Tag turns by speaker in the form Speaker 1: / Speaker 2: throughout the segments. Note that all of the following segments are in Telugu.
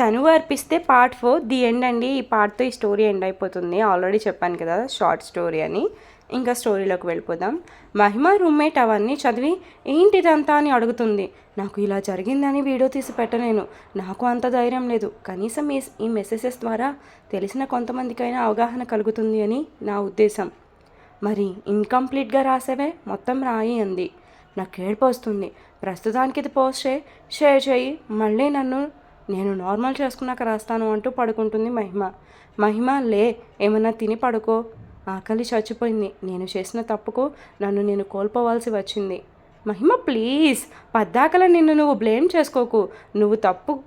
Speaker 1: తను అర్పిస్తే పార్ట్ ఫోర్ ది ఎండ్ అండి. ఈ పార్ట్తో ఈ స్టోరీ ఎండ్ అయిపోతుంది. ఆల్రెడీ చెప్పాను కదా షార్ట్ స్టోరీ అని. ఇంకా స్టోరీలోకి వెళ్ళిపోదాం. మహిమ రూమ్మేట్ అవన్నీ చదివి ఏంటిదంతా అని అడుగుతుంది. నాకు ఇలా జరిగిందని వీడియో తీసి పెట్టలేను. నాకు అంత ధైర్యం లేదు. కనీసం ఈ ఈ మెసేజెస్ ద్వారా తెలిసిన కొంతమందికైనా అవగాహన కలుగుతుంది అని నా ఉద్దేశం. మరి ఇన్కంప్లీట్గా రాసేవే? మొత్తం రాయి అంది. నాకు ఏడుపు వస్తుంది. ప్రస్తుతానికి ఇది పోస్ట్ చేయి. షేర్ చేయి. మళ్ళీ నన్ను నేను నార్మల్ చేసుకున్నాక రాస్తాను అంటూ పడుకుంటుంది మహిమ. మహిమ లే ఏమన్నా తిని పడుకో. ఆకలి చచ్చిపోయింది. నేను చేసిన తప్పుకు నన్ను నేను కోల్పోవాల్సి వచ్చింది. మహిమ ప్లీజ్ పద్దాకల నిన్ను నువ్వు బ్లేమ్ చేసుకోకు. నువ్వు తప్పు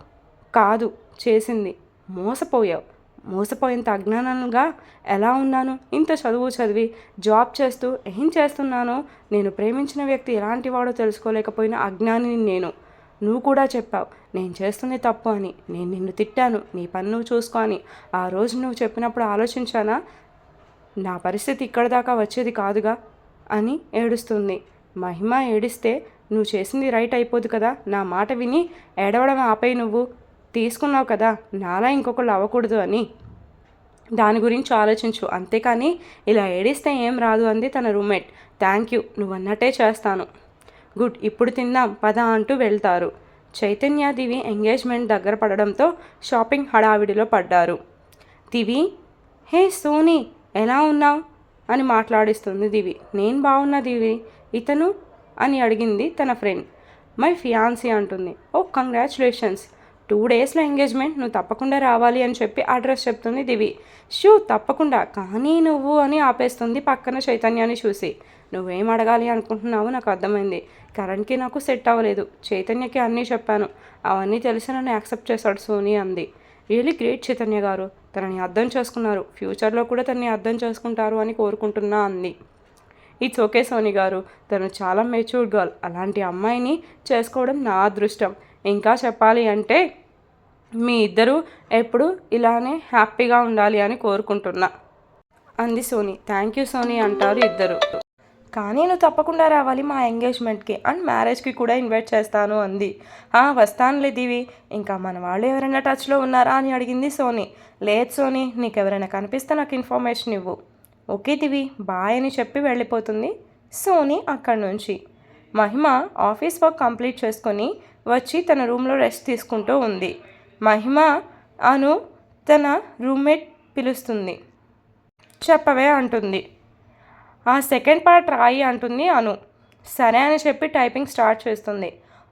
Speaker 1: కాదు చేసింది. మోసపోయావు. మోసపోయేంత అజ్ఞానంగా ఎలా ఉన్నాను? ఇంత చదువు చదివి జాబ్ చేస్తూ ఏం చేస్తున్నానో? నేను ప్రేమించిన వ్యక్తి ఎలాంటి వాడో తెలుసుకోలేకపోయిన అజ్ఞానిని నేను. నువ్వు కూడా చెప్పావు. నేను చేస్తుంది తప్పు అని. నేను నిన్ను తిట్టాను. నీ పని నువ్వు చూసుకో అని. ఆ రోజు నువ్వు చెప్పినప్పుడు ఆలోచించానా? నా పరిస్థితి ఇక్కడ దాకా వచ్చేది కాదుగా అని ఏడుస్తుంది. మహిమ ఏడిస్తే నువ్వు చేసింది రైట్ అయిపోదు కదా? నా మాట విని ఏడవడం ఆపై నువ్వు. తీసుకున్నావు కదా? నాలా ఇంకొకళ్ళు అవ్వకూడదు అని. దాని గురించి ఆలోచించు. అంతేకాని ఇలా ఏడిస్తే ఏం రాదు అంది తన రూమ్మేట్. Thank you. నువ్వు అన్నట్టే చేస్తాను. గుడ్ ఇప్పుడు తిందాం పద అంటూ వెళ్తారు. చైతన్య దివి ఎంగేజ్మెంట్ దగ్గర పడడంతో షాపింగ్ హడావిడిలో పడ్డారు. దివి హే సోనీ ఎలా ఉన్నావు? అని మాట్లాడిస్తుంది దివి. నేను బాగున్నా దివి? ఇతను? అని అడిగింది తన ఫ్రెండ్. మై ఫియాన్సీ అంటుంది. ఓ కంగ్రాచులేషన్స్. టూ డేస్లో ఎంగేజ్మెంట్ నువ్వు తప్పకుండా రావాలి అని చెప్పి అడ్రస్ చెప్తుంది దివి. షూ తప్పకుండా కానీ నువ్వు అని ఆపేస్తుంది పక్కన చైతన్యాన్ని చూసి. నువ్వేం అడగాలి అనుకుంటున్నావు నాకు అర్థమైంది. కరణ్కి నాకు సెట్ అవ్వలేదు. చైతన్యకి అన్నీ చెప్పాను. అవన్నీ తెలిసి నన్ను యాక్సెప్ట్ చేశాడు సోనీ అంది. రియలీ గ్రేట్ చైతన్య గారు. తనని అర్థం చేసుకున్నారు. ఫ్యూచర్లో కూడా తనని అర్థం చేసుకుంటారు అని కోరుకుంటున్నా అంది. ఇట్స్ ఓకే సోని గారు. తను చాలా మెచ్యూర్డ్ గర్ల్. అలాంటి అమ్మాయిని చేసుకోవడం నా అదృష్టం. ఇంకా చెప్పాలి అంటే మీ ఇద్దరు ఎప్పుడు ఇలానే హ్యాపీగా ఉండాలి అని కోరుకుంటున్నా. అంది సోని. థ్యాంక్ యూ సోని అంటారు ఇద్దరు. కానీ నువ్వు తప్పకుండా రావాలి మా ఎంగేజ్మెంట్కి అండ్ మ్యారేజ్కి కూడా ఇన్వైట్ చేస్తాను అంది. "ఆ, వస్తానులే దివి. ఇంకా మన వాళ్ళు ఎవరైనా టచ్లో ఉన్నారా అని అడిగింది సోని. లేదు సోని నీకు ఎవరైనా కనిపిస్తే నాకు ఇన్ఫర్మేషన్ ఇవ్వు. ఓకే దివి బాయ్ అని చెప్పి వెళ్ళిపోతుంది సోని అక్కడి నుంచి. మహిమ ఆఫీస్ వర్క్ కంప్లీట్ చేసుకొని వచ్చి తన రూమ్లో రెస్ట్ తీసుకుంటూ ఉంది. మహిమ అను తన రూమ్మేట్ పిలుస్తుంది. చెప్పవే అంటుంది. ఆ సెకండ్ పార్ట్ రాయి అంటుంది అను. సరే అని చెప్పి టైపింగ్ స్టార్ట్ చేస్తుంది.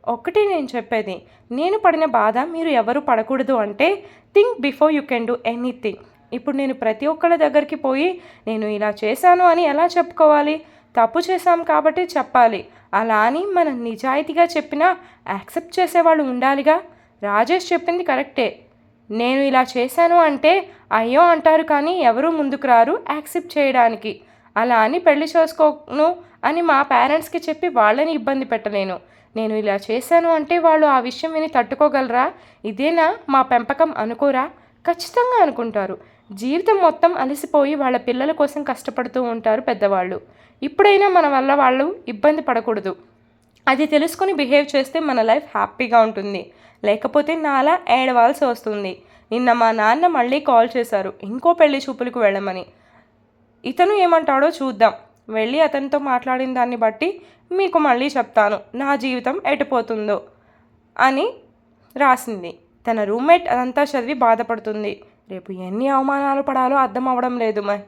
Speaker 1: ఒకటి నేను చెప్పేది నేను పడిన బాధ మీరు ఎవరు పడకూడదు అంటే think before you can do anything ఇప్పుడు నేను ప్రతి ఒక్కళ్ళ దగ్గరికి పోయి నేను ఇలా చేశాను అని ఎలా చెప్పుకోవాలి? తప్పు చేశాం కాబట్టి చెప్పాలి. అలా అని మనం నిజాయితీగా చెప్పినా యాక్సెప్ట్ చేసేవాళ్ళు ఉండాలిగా? రాజేష్ చెప్పింది కరెక్టే. నేను ఇలా చేశాను అంటే అయ్యో అంటారు కానీ ఎవరూ ముందుకు రారు యాక్సెప్ట్ చేయడానికి. అలా అని పెళ్ళి చేసుకోను అని మా పేరెంట్స్కి చెప్పి వాళ్ళని ఇబ్బంది పెట్టలేను. నేను ఇలా చేశాను అంటే వాళ్ళు ఆ విషయం విని తట్టుకోగలరా? ఇదేనా మా పెంపకం అనుకోరా? ఖచ్చితంగా అనుకుంటారు. జీవితం మొత్తం అలసిపోయి వాళ్ళ పిల్లల కోసం కష్టపడుతూ ఉంటారు పెద్దవాళ్ళు. ఇప్పుడైనా మన వల్ల వాళ్ళు ఇబ్బంది పడకూడదు. అది తెలుసుకొని బిహేవ్ చేస్తే మన లైఫ్ హ్యాపీగా ఉంటుంది. లేకపోతే నాలా ఏడవాల్సి వస్తుంది. నిన్న మా నాన్న మళ్ళీ కాల్ చేశారు. ఇంకో పెళ్ళి చూపులకు వెళ్ళమని. ఇతను ఏమంటాడో చూద్దాం. వెళ్ళి అతనితో మాట్లాడిన దాన్ని బట్టి మీకు మళ్ళీ చెప్తాను. నా జీవితం ఎటుపోతుందో అని రాసింది. తన రూమ్మేట్ అదంతా చదివి బాధపడుతుంది. రేపు ఎన్ని అవమానాలు పడాలో అర్థం అవ్వడం లేదు మహి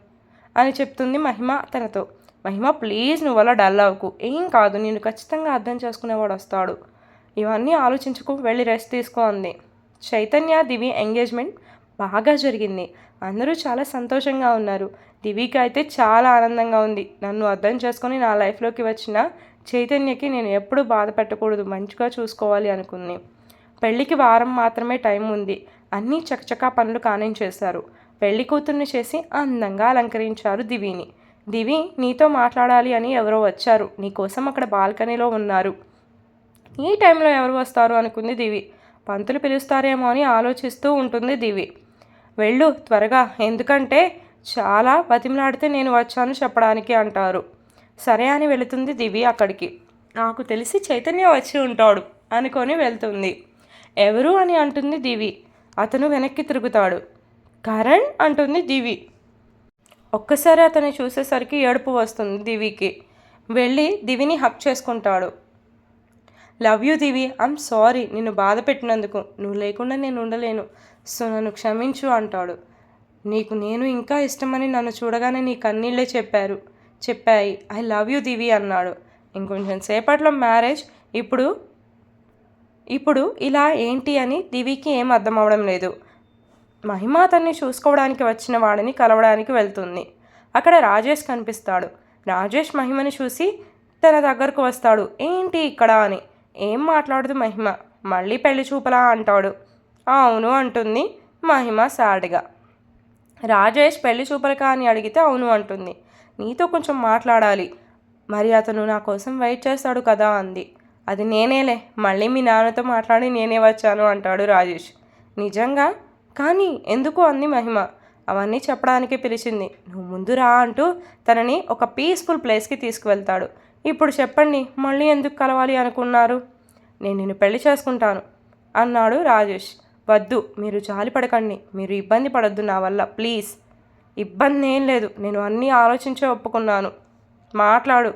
Speaker 1: అని చెప్తుంది మహిమ తనతో. మహిమ ప్లీజ్ నువ్వు అలా డల్ అవ్వకు. ఏం కాదు నేను ఖచ్చితంగా అర్థం చేసుకునేవాడు వస్తాడు. ఇవన్నీ ఆలోచించుకు వెళ్ళి రెస్ట్ తీసుకో అంది. చైతన్య దివి ఎంగేజ్మెంట్ బాగా జరిగింది. అందరూ చాలా సంతోషంగా ఉన్నారు. దివికి అయితే చాలా ఆనందంగా ఉంది. నన్ను అర్థం చేసుకొని నా లైఫ్లోకి వచ్చిన చైతన్యకి నేను ఎప్పుడూ బాధ పెట్టకూడదు. మంచిగా చూసుకోవాలి అనుకుంది పెళ్ళికి వారం మాత్రమే టైం ఉంది. అన్నీ చకచకా పనులు కానించేశారు. పెళ్ళి కూతుర్ని చేసి అందంగా అలంకరించారు దివిని. దివి నీతో మాట్లాడాలి అని ఎవరో వచ్చారు. నీకోసం అక్కడ బాల్కనీలో ఉన్నారు. ఈ టైంలో ఎవరు వస్తారు అనుకుంది దివి. పంతులు పిలుస్తారేమో అని ఆలోచిస్తూ ఉంటుంది దివి. వెళ్ళు త్వరగా. ఎందుకంటే చాలా బతిమలాడితే నేను వచ్చాను చెప్పడానికి అంటారు. సరే అని వెళుతుంది దివి అక్కడికి. నాకు తెలిసి చైతన్య వచ్చి ఉంటాడు అనుకొని వెళ్తుంది. ఎవరు అని అంటుంది దివి. అతను వెనక్కి తిరుగుతాడు. కరణ్ అంటుంది దివి. ఒక్కసారి అతన్ని చూసేసరికి ఏడుపు వస్తుంది దివికి. వెళ్ళి దివిని హక్ చేసుకుంటాడు. Love you Divi I'm sorry నిన్ను బాధ పెట్టినందుకు. నువ్వు లేకుండా నేను ఉండలేను. సో నన్ను క్షమించు అంటాడు. నీకు నేను ఇంకా ఇష్టమని నన్ను చూడగానే నీ కన్నీళ్ళే చెప్పారు. చెప్పాయి. ఐ లవ్ యూ దివి అన్నాడు. ఇంకొంచెం సేపట్లో మ్యారేజ్ ఇప్పుడు ఇప్పుడు ఇలా ఏంటి అని దివికి ఏం అర్థం అవడం లేదు. మహిమ అతన్ని చూసుకోవడానికి వచ్చిన వాడిని కలవడానికి వెళ్తుంది. అక్కడ రాజేష్ కనిపిస్తాడు. రాజేష్ మహిమని చూసి తన దగ్గరకు వస్తాడు. ఏంటి ఇక్కడ అని. ఏం మాట్లాడదు మహిమ. మళ్ళీ పెళ్ళి చూపలా అంటాడు. అవును అంటుంది మహిమ సాడ్గా. రాజేష్ పెళ్ళి చూపరకా అని అడిగితే అవును అంటుంది. నీతో కొంచెం మాట్లాడాలి. మరి అతను నా కోసం వెయిట్ చేస్తాడు కదా అంది. అది నేనేలే. మళ్ళీ మీ నాన్నతో మాట్లాడి నేనే వచ్చాను అంటాడు రాజేష్. నిజంగా? కానీ ఎందుకు అంది మహిమ. అవన్నీ చెప్పడానికి పిలిచింది. నువ్వు ముందు రా అంటూ తనని ఒక పీస్ఫుల్ ప్లేస్కి తీసుకువెళ్తాడు. ఇప్పుడు చెప్పండి మళ్ళీ ఎందుకు కలవాలి అనుకున్నారు? నేను నిన్ను పెళ్ళి చేసుకుంటాను అన్నాడు రాజేష్. వద్దు మీరు జాలి పడకండి మీరు ఇబ్బంది పడొద్దు నా వల్ల ప్లీజ్. ఇబ్బంది ఏం లేదు నేను అన్నీ ఆలోచించే ఒప్పుకున్నాను. మాట్లాడు.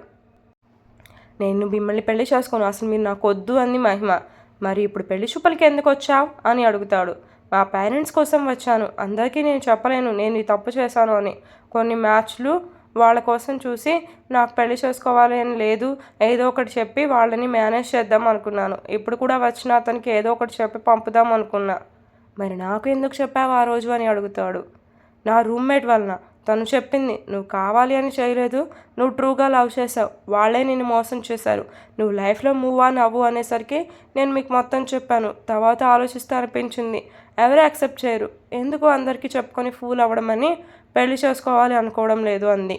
Speaker 1: నేను మిమ్మల్ని పెళ్ళి చేసుకోను అసలు మీరు నాకు వద్దు అంది మహిమ. మరి ఇప్పుడు పెళ్ళి చూపలకి ఎందుకు వచ్చావు? అని అడుగుతాడు. మా పేరెంట్స్ కోసం వచ్చాను అందరికీ నేను చెప్పలేను నేను ఈ తప్పు చేశాను అని. కొన్ని మ్యాచ్లు వాళ్ళ కోసం చూసి నాకు పెళ్ళి చేసుకోవాలి అని లేదు ఏదో ఒకటి చెప్పి వాళ్ళని మేనేజ్ చేద్దాం అనుకున్నాను. ఇప్పుడు కూడా వచ్చిన అతనికి ఏదో ఒకటి చెప్పి పంపుదాం అనుకున్నా. మరి నాకు ఎందుకు చెప్పావు ఆ రోజు? అని అడుగుతాడు. నా రూమ్మేట్ వలన. తను చెప్పింది నువ్వు కావాలి అని చేయలేదు. నువ్వు ట్రూగా లవ్ చేసావు వాళ్ళే నిన్ను మోసం చేశారు. నువ్వు లైఫ్లో మూవ్ ఆన్ అవ్వు అనేసరికి నేను మీకు మొత్తం చెప్పాను. తర్వాత ఆలోచిస్తే అనిపించింది ఎవరు యాక్సెప్ట్ చేయరు. ఎందుకు అందరికీ చెప్పుకొని ఫూల్ అవ్వడం అని పెళ్ళి చేసుకోవాలి అనుకోవడం లేదు అంది.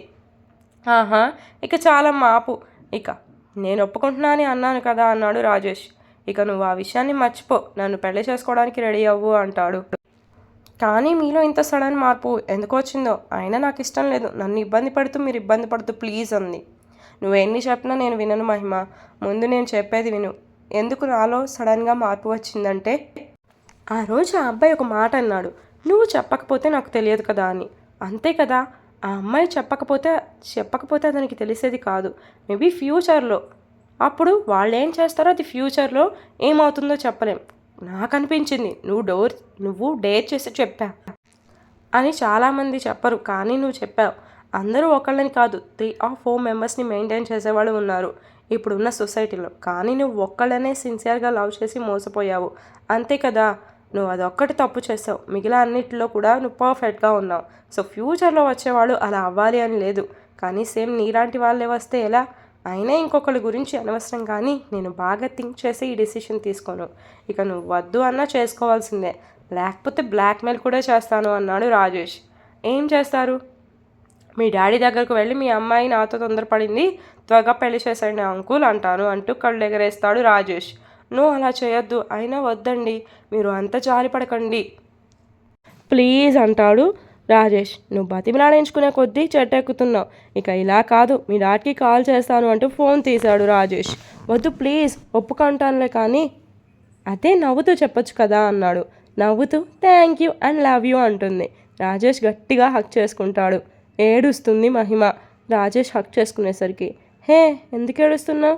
Speaker 1: ఆహా ఇక చాలా మాపు. ఇక నేను ఒప్పుకుంటున్నా అని అన్నాను కదా అన్నాడు రాజేష్. ఇక నువ్వు ఆ విషయాన్ని మర్చిపో నన్ను పెళ్ళి చేసుకోవడానికి రెడీ అవ్వు అంటాడు. కానీ మీలో ఇంత సడన్ మార్పు ఎందుకు వచ్చిందో? అయినా నాకు ఇష్టం లేదు. నన్ను ఇబ్బంది పడుతూ మీరు ఇబ్బంది పడుతూ ప్లీజ్ అంది. నువ్వు ఎన్ని చెప్పినా నేను వినను మహిమ. ముందు నేను చెప్పేది విను. ఎందుకు నాలో సడన్గా మార్పు వచ్చిందంటే ఆ రోజు ఆ అబ్బాయి ఒక మాట అన్నాడు. నువ్వు చెప్పకపోతే నాకు తెలియదు కదా అని. అంతే కదా. ఆ అమ్మాయి చెప్పకపోతే చెప్పకపోతే అతనికి తెలిసేది కాదు. మేబీ ఫ్యూచర్లో. అప్పుడు వాళ్ళు ఏం చేస్తారో అది ఫ్యూచర్లో ఏమవుతుందో చెప్పలేం. నాకు అనిపించింది నువ్వు డోర్ నువ్వు డేర్ చేసి చెప్పా అని చాలామంది చెప్పరు. కానీ నువ్వు చెప్పావు. అందరూ ఒకళ్ళని కాదు త్రీ ఆర్ ఫోర్ మెంబర్స్ని మెయింటైన్ చేసేవాళ్ళు ఉన్నారు. ఇప్పుడున్న సొసైటీలో. కానీ నువ్వు ఒక్కళ్ళనే సిన్సియర్గా లవ్ చేసి మోసపోయావు. అంతే కదా. నువ్వు అదొక్కటి తప్పు చేసావు. మిగిలిన అన్నిటిలో కూడా నువ్వు పర్ఫెక్ట్గా ఉన్నావు. సో ఫ్యూచర్లో వచ్చేవాళ్ళు అలా అవ్వాలి అని లేదు. కానీ సేమ్ నీలాంటి వాళ్ళే వస్తే ఎలా? అయినా ఇంకొకరి గురించి అనవసరం కానీ నేను బాగా థింక్ చేసి ఈ డెసిషన్ తీసుకోను. ఇక నువ్వు వద్దు అన్నా చేసుకోవాల్సిందే. లేకపోతే బ్లాక్మెయిల్ కూడా చేస్తాను అన్నాడు రాజేష్. ఏం చేస్తారు? మీ డాడీ దగ్గరకు వెళ్ళి మీ అమ్మాయి నాతో తొందరపడింది. త్వరగా పెళ్ళి చేసేయండి అంకుల్ అంటాను అంటూ కళ్ళు ఎగరేస్తాడు రాజేష్. నువ్వు అలా చేయొద్దు అయినా వద్దండి. మీరు అంత జాలిపడకండి. ప్లీజ్ అంటాడు రాజేష్. నువ్వు బతిమిలాడించుకునే కొద్దీ చెట్టెక్కుతున్నావు. ఇక ఇలా కాదు మీ డాడ్కి కాల్ చేస్తాను అంటూ ఫోన్ తీశాడు రాజేష్. వద్దు ప్లీజ్ ఒప్పుకుంటానులే కానీ అదే నవ్వుతూ చెప్పొచ్చు కదా అన్నాడు. నవ్వుతూ thank you and love you అంటుంది. రాజేష్ గట్టిగా హక్ చేసుకుంటాడు. ఏడుస్తుంది మహిమ. రాజేష్ హక్ చేసుకునేసరికి హే ఎందుకు ఏడుస్తున్నావు?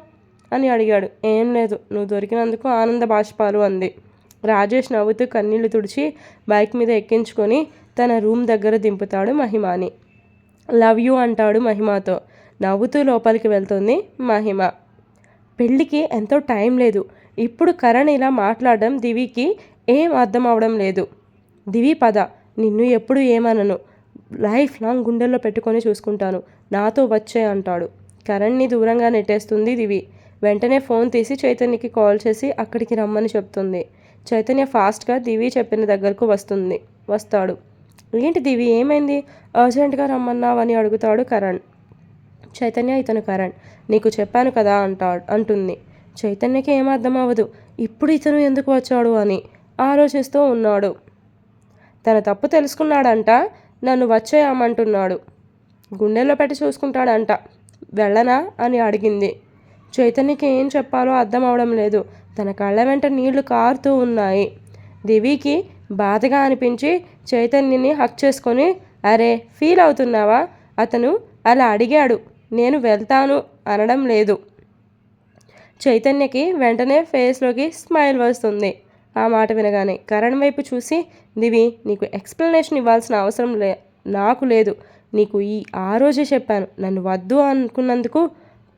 Speaker 1: అని అడిగాడు. ఏం లేదు నువ్వు దొరికినందుకు ఆనంద బాష్పాలు అంది. రాజేష్ నవ్వుతూ కన్నీళ్ళు తుడిచి బైక్ మీద ఎక్కించుకొని తన రూమ్ దగ్గర దింపుతాడు మహిమాని. లవ్ యూ అంటాడు మహిమతో. నవ్వుతూ లోపలికి వెళ్తుంది మహిమ. పెళ్ళికి ఎంతో టైం లేదు. ఇప్పుడు కరణ్ ఇలా మాట్లాడడం దివికి ఏం అర్థం అవడం లేదు. దివి పద. నిన్ను ఎప్పుడు ఏమనను. లైఫ్ లాంగ్ గుండెల్లో పెట్టుకొని చూసుకుంటాను. నాతో వచ్చే అంటాడు. కరణ్ని దూరంగా నెట్టేస్తుంది దివి. వెంటనే ఫోన్ తీసి చైతన్యకి కాల్ చేసి అక్కడికి రమ్మని చెప్తుంది. చైతన్య ఫాస్ట్గా దివి చెప్పిన దగ్గరకు వస్తుంది వస్తాడు. ఏంటి దివి ఏమైంది? అర్జెంటుగా రమ్మన్నావని అడుగుతాడు కరణ్. చైతన్య ఇతను కరణ్. నీకు చెప్పాను కదా అంటా అంటుంది. చైతన్యకి ఏం అర్థం అవ్వదు. ఇప్పుడు ఇతను ఎందుకు వచ్చాడు అని ఆలోచిస్తూ ఉన్నాడు. తన తప్పు తెలుసుకున్నాడంట. నన్ను వచ్చేయమంటున్నాడు. గుండెల్లో పెట్టి చూసుకుంటాడంట. వెళ్ళనా? అని అడిగింది. చైతన్యకి ఏం చెప్పాలో అర్థం అవడం లేదు. తన కళ్ళ వెంట నీళ్ళు కారుతూ ఉన్నాయి. దివికి బాధగా అనిపించి చైతన్యని హక్ చేసుకొని అరే ఫీల్ అవుతున్నావా? అతను అలా అడిగాడు. నేను వెళ్తాను అనడం లేదు. చైతన్యకి వెంటనే ఫేస్లోకి స్మైల్ వస్తుంది. ఆ మాట వినగానే కరణ్ వైపు చూసి దివి నీకు ఎక్స్ప్లెనేషన్ ఇవ్వాల్సిన అవసరం లే నాకు లేదు. నీకు ఈ ఆ రోజే చెప్పాను. నన్ను వద్దు అనుకున్నందుకు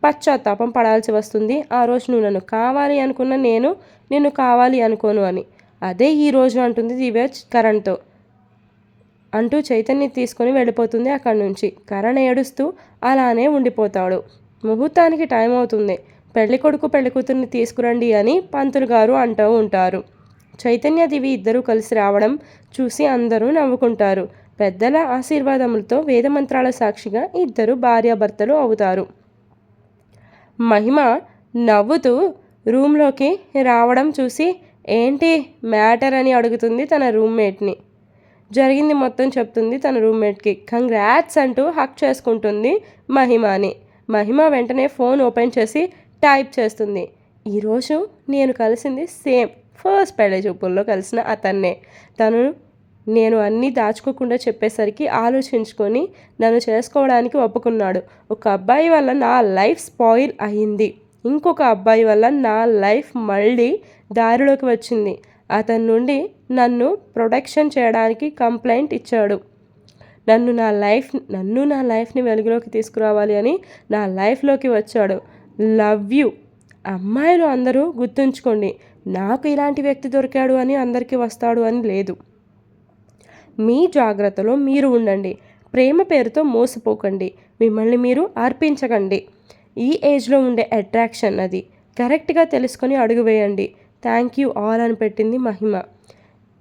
Speaker 1: పశ్చాత్తాపం పడాల్సి వస్తుంది. ఆ రోజు నువ్వు నన్ను కావాలి అనుకున్న నేను నిన్ను కావాలి అనుకోను అని. అదే ఈ రోజు అంటుంది దివ్య కరణ్తో. అంటూ చైతన్య తీసుకొని వెళ్ళిపోతుంది అక్కడి నుంచి. కరణ్ ఏడుస్తూ అలానే ఉండిపోతాడు. ముహూర్తానికి టైం అవుతుంది. పెళ్ళి కొడుకు పెళ్ళి కూతుర్ని తీసుకురండి అని పంతులు గారు అంటూ ఉంటారు. చైతన్య దివి ఇద్దరూ కలిసి రావడం చూసి అందరూ నవ్వుకుంటారు. పెద్దల ఆశీర్వాదములతో వేదమంత్రాల సాక్షిగా ఇద్దరు భార్యాభర్తలు అవుతారు. మహిమ నవ్వుతూ రూమ్లోకి రావడం చూసి ఏంటి మ్యాటర్ అని అడుగుతుంది తన రూమ్మేట్ని. జరిగింది మొత్తం చెప్తుంది తన రూమ్మేట్కి. కంగ్రాట్స్ అంటూ హక్ చేసుకుంటుంది మహిమని. మహిమ వెంటనే ఫోన్ ఓపెన్ చేసి టైప్ చేస్తుంది. ఈరోజు నేను కలిసింది సేమ్. ఫస్ట్ పెళ్ళి చూపుల్లో కలిసిన అతన్నే. తను నేను అన్నీ దాచుకోకుండా చెప్పేసరికి ఆలోచించుకొని నన్ను చేసుకోవడానికి ఒప్పుకున్నాడు. ఒక అబ్బాయి వల్ల నా లైఫ్ స్పాయిల్ అయింది. ఇంకొక అబ్బాయి వల్ల నా లైఫ్ మళ్ళీ దారిలోకి వచ్చింది. అతని నుండి నన్ను ప్రొటెక్షన్ చేయడానికి కంప్లైంట్ ఇచ్చాడు. నన్ను నా లైఫ్ నన్ను నా లైఫ్ని వెలుగులోకి తీసుకురావాలి అని నా లైఫ్లోకి వచ్చాడు. Love you. అమ్మాయిలు అందరూ గుర్తుంచుకోండి నాకు ఇలాంటి వ్యక్తి దొరికాడు అని అందరికీ వస్తాడు అని లేదు. మీ జాగ్రత్తలో మీరు ఉండండి. ప్రేమ పేరుతో మోసపోకండి. మిమ్మల్ని మీరు అర్పించకండి. ఈ ఏజ్లో ఉండే అట్రాక్షన్ అది. కరెక్ట్గా తెలుసుకొని అడుగు వేయండి. థ్యాంక్ యూ ఆల్ అని పెట్టింది మహిమ.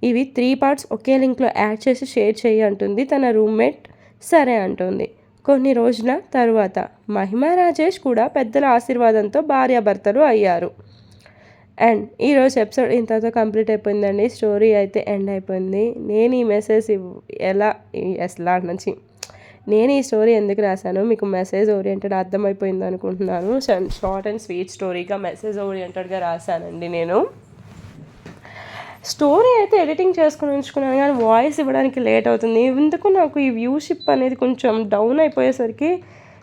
Speaker 1: ఇవి త్రీ పార్ట్స్ ఒకే లింక్లో యాడ్ చేసి షేర్ చేయి అంటుంది తన రూమ్మేట్. సరే అంటుంది. కొన్ని రోజుల తరువాత మహిమ రాజేష్ కూడా పెద్దల ఆశీర్వాదంతో భార్యాభర్తలు అయ్యారు. అండ్ ఈరోజు ఎపిసోడ్ ఇంతతో కంప్లీట్ అయిపోయిందండి. స్టోరీ అయితే ఎండ్ అయిపోయింది. నేను ఈ మెసేజ్ ఎలా ఎస్లా నుంచి. నేను ఈ స్టోరీ ఎందుకు రాశాను మీకు మెసేజ్ ఓరియంటెడ్ అర్థమైపోయింది అనుకుంటున్నాను. షార్ట్ అండ్ స్వీట్ స్టోరీగా మెసేజ్ ఓరియంటెడ్గా రాశానండి నేను. స్టోరీ అయితే ఎడిటింగ్ చేసుకుని ఉంచుకున్నాను కానీ వాయిస్ ఇవ్వడానికి లేట్ అవుతుంది. ఎందుకు నాకు ఈ వ్యూషిప్ అనేది కొంచెం డౌన్ అయిపోయేసరికి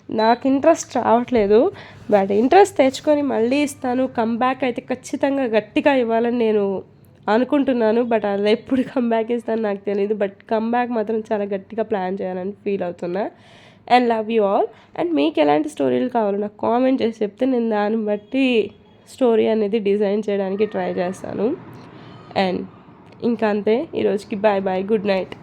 Speaker 1: నాకు ఇంట్రెస్ట్ రావట్లేదు బట్ ఇంట్రెస్ట్ తెచ్చుకొని మళ్ళీ ఇస్తాను. కంబ్యాక్ అయితే ఖచ్చితంగా గట్టిగా ఇవ్వాలని నేను అనుకుంటున్నాను బట్ అది ఎప్పుడు కంబ్యాక్ ఇస్తాను నాకు తెలియదు బట్ కంబ్యాక్ మాత్రం చాలా గట్టిగా ప్లాన్ చేయాలని ఫీల్ అవుతున్నా. And love you all and మీకు ఎలాంటి స్టోరీలు కావాలో నాకు కామెంట్ చేసి చెప్తే నేను దాన్ని బట్టి స్టోరీ అనేది డిజైన్ చేయడానికి ట్రై చేస్తాను. అండ్ ఇంకా అంతే. ఈరోజుకి బాయ్ బాయ్ గుడ్ నైట్